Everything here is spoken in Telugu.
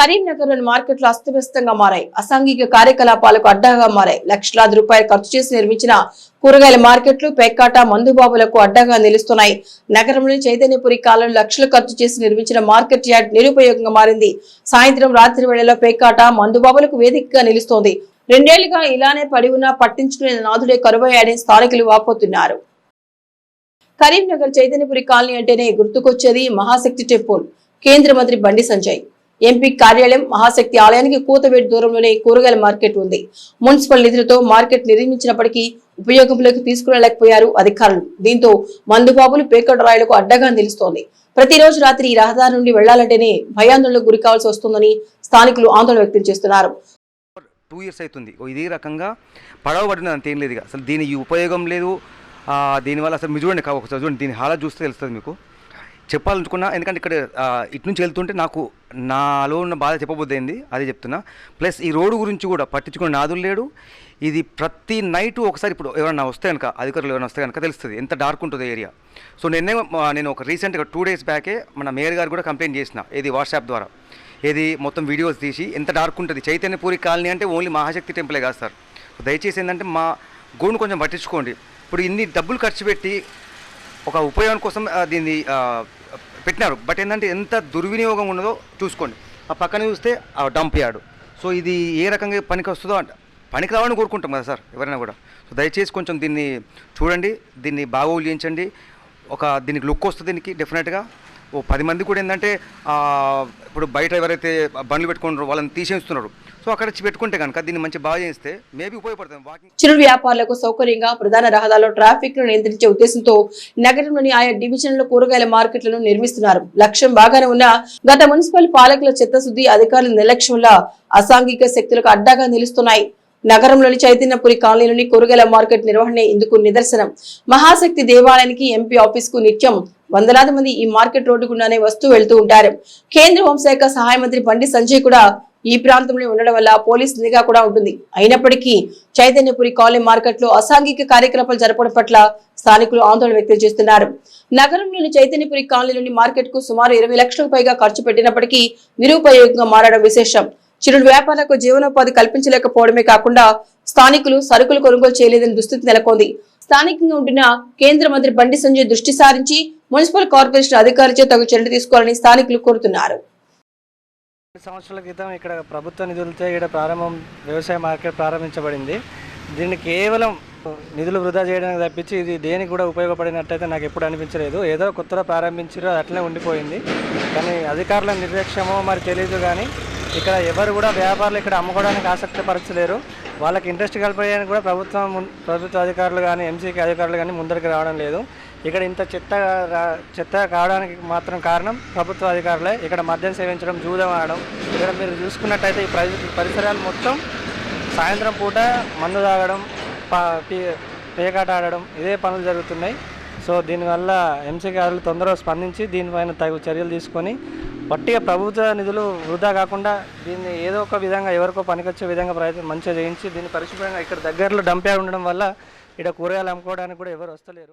కరీంనగర్లోని మార్కెట్లు అస్తవ్యస్తంగా మారాయి. అసాంఘిక కార్యకలాపాలకు అడ్డాగా మారాయి. లక్షలాది రూపాయలు ఖర్చు చేసి నిర్మించిన కూరగాయల మార్కెట్లు పేకాట మందుబాబులకు అడ్డాగా నిలుస్తున్నాయి. నగరంలోని చైతన్యపురి కాలంలో లక్షలు ఖర్చు చేసి నిర్మించిన మార్కెట్ యార్డ్ నిరుపయోగంగా మారింది. సాయంత్రం రాత్రి వేళలో పేకాట మందుబాబులకు వేదికగా నిలుస్తోంది. రెండేళ్ళుగా ఇలానే పడి ఉన్నా పట్టించుకునే నాథుడే కరువయ్యాడని స్థానికులు వాపోతున్నారు. కరీంనగర్ చైతన్యపురి కాలనీ అంటేనే గుర్తుకొచ్చేది మహాశక్తి టెంపుల్. కేంద్ర మంత్రి బండి సంజయ్. ఎంపీ కార్యాలయం మహాశక్తి ఆలయానికి కూతవేటి దూరంలోనే కూరగాయల మార్కెట్ ఉంది. మున్సిపల్ నిధులతో మార్కెట్ నిర్మించినప్పటికీ ఉపయోగంలోకి తీసుకురాలేకపోయారు అధికారులు. దీంతో మందుబాబులు పేకట రాయలకు అడ్డగా నిలుస్తోంది. ప్రతిరోజు రాత్రి ఈ రహదారి నుండి వెళ్ళాలంటేనే భయాందోళనకు గురి కావాల్సి వస్తుందని స్థానికులు ఆందోళన వ్యక్తం చేస్తున్నారు. టూ ఇయర్స్ అవుతుంది. ఇదే రకంగా పడవ పడినది ఏం లేదు అసలు దీని ఉపయోగం లేదు. దీనివల్ల అసలు మీరు చూడండి కా- ఒకసారి చూడండి దీని హాలా చూస్తే తెలుస్తుంది మీకు. చెప్పాలనుకున్నా ఎందుకంటే ఇక్కడ ఇటు నుంచి వెళ్తుంటే నాకు నాలో ఉన్న బాధ చెప్పబోద్ది అదే చెప్తున్నా. ప్లస్ ఈ రోడ్డు గురించి కూడా పట్టించుకునే నాదులు లేడు. ఇది ప్రతి నైట్ ఒకసారి ఇప్పుడు ఎవరైనా వస్తే కనుక అధికారులు ఎవరైనా వస్తే కనుక తెలుస్తుంది ఎంత డార్క్ ఉంటుంది ఏరియా. సో నిన్నే నేను ఒక రీసెంట్గా టూ డేస్ బ్యాకే మన మేయర్ గారు కూడా కంప్లైంట్ చేసిన ఇది వాట్సాప్ ద్వారా. ఏది మొత్తం వీడియోస్ తీసి ఎంత డార్క్ ఉంటుంది. చైతన్యపూరి కాలనీ అంటే ఓన్లీ మహాశక్తి టెంపులే కాదు సార్. దయచేసి ఏంటంటే మా గోడును కొంచెం పట్టించుకోండి. ఇప్పుడు ఇన్ని డబ్బులు ఖర్చు పెట్టి ఒక ఉపయోగం కోసం దీన్ని పెట్టినారు. బట్ ఏంటంటే ఎంత దుర్వినియోగం ఉన్నదో చూసుకోండి. ఆ పక్కన చూస్తే ఆ డంప్ యాడు సో ఇది ఏ రకంగా పనికి వస్తుందో అంట. పనికి రావాలని కోరుకుంటాం కదా సార్ ఎవరైనా కూడా. సో దయచేసి కొంచెం దీన్ని చూడండి దీన్ని బాగా ఉల్లించండి ఒక దీనికి లుక్ వస్తుంది దీనికి డెఫినెట్గా ఓ పది మంది కూడా ఏంటంటే ఇప్పుడు బయట ఎవరైతే బండ్లు పెట్టుకుంటారో వాళ్ళని తీసేస్తున్నారు. సో అక్కడ పెట్టుకుంటే కనుక దీన్ని మంచి బాగా చేస్తే మేబీ ఉపయోగపడుతుంది. వాకింగ్ చిరు వ్యాపారులకు సౌకర్యంగా ప్రధాన రహదారిలో ట్రాఫిక్ను నియంత్రించే ఉద్దేశంతో నగరంలోని ఆయా డివిజన్ల కూరగాయల మార్కెట్లను నిర్మిస్తున్నారు. లక్ష్యం బాగానే ఉన్నా గత మున్సిపల్ పాలకుల చిత్తశుద్ధి అధికారుల నిర్లక్ష్యం వల్ల అసాంఘిక శక్తులకు అడ్డాగా నిలుస్తున్నాయి. నగరంలోని చైతన్యపురి కాలనీలోని కూరగాయల మార్కెట్ నిర్వహణే ఇందుకు నిదర్శనం. మహాశక్తి దేవాలయానికి ఎంపీ ఆఫీస్కు నిత్యం వందలాది మంది ఈ మార్కెట్ రోడ్డు గుండానే వస్తూ వెళ్తూ ఉంటారు. కేంద్ర హోంశాఖ సహాయ మంత్రి బండి సంజయ్ కూడా ఈ ప్రాంతంలో ఉండడం వల్ల పోలీస్ నిఘా కూడా ఉంటుంది. అయినప్పటికీ చైతన్యపురి కాలనీ మార్కెట్లో అసాంఘిక కార్యకలాపాలు జరపడం పట్ల స్థానికులు ఆందోళన వ్యక్తం చేస్తున్నారు. నగరంలోని చైతన్యపురి కాలనీలోని మార్కెట్కు సుమారు ఇరవై లక్షలకు పైగా ఖర్చు పెట్టినప్పటికీ నిరుపయోగంగా మారడం విశేషం. చిరు వ్యాపారాలకు జీవనోపాధి కల్పించలేకపోవడమే కాకుండా స్థానికులు సరుకులు కొనుగోలు చేయలేదని దుస్థితి నెలకొంది. స్థానికంగా ఉంటున్న కేంద్ర మంత్రి బండి సంజయ్ దృష్టి సారించి మున్సిపల్ కార్పొరేషన్ అధికారులచే తగు చర్య తీసుకోవాలని స్థానికులు కోరుతున్నారు. సంవత్సరాల క్రితం ఇక్కడ ప్రభుత్వ నిధులతో ఇక్కడ ప్రారంభం వ్యవసాయ మార్కెట్ ప్రారంభించబడింది. దీన్ని కేవలం నిధులు వృధా చేయడానికి తప్పించి ఇది దేనికి కూడా ఉపయోగపడినట్టయితే నాకు ఎప్పుడు అనిపించలేదు. ఏదో కొత్తగా ప్రారంభించారో అట్లనే ఉండిపోయింది. కానీ అధికారుల నిర్లక్ష్యమో మరి తెలియదు కానీ ఇక్కడ ఎవరు కూడా వ్యాపారులు ఇక్కడ అమ్ముకోవడానికి ఆసక్తి పరచలేరు వాళ్ళకి ఇంట్రెస్ట్ కలిపేయడానికి కూడా ప్రభుత్వం ప్రభుత్వ అధికారులు కానీ ఎంసీకి అధికారులు కానీ ముందరికి రావడం లేదు. ఇక్కడ ఇంత చెత్త చెత్త కావడానికి మాత్రం కారణం ప్రభుత్వ అధికారులే. ఇక్కడ మద్యం సేవించడం జూదం ఆడడం. ఇక్కడ మీరు చూసుకున్నట్టయితే ఈ పరిసరాలు మొత్తం సాయంత్రం పూట మందు తాగడం పా పేకాట ఆడడం ఇదే పనులు జరుగుతున్నాయి. సో దీనివల్ల ఎంసీ గారులు తొందరగా స్పందించి దీనిపైన తగు చర్యలు తీసుకొని పట్టిగా ప్రభుత్వ నిధులు వృధా కాకుండా దీన్ని ఏదో ఒక విధంగా ఎవరికో పనికొచ్చే విధంగా ప్రయత్నం మంచిగా చేయించి దీన్ని పరిశుభ్రంగా ఇక్కడ దగ్గరలో డంప్ ఉండడం వల్ల ఇక్కడ కూరగాయలు అమ్ముకోవడానికి కూడా ఎవరు వస్తలేరు.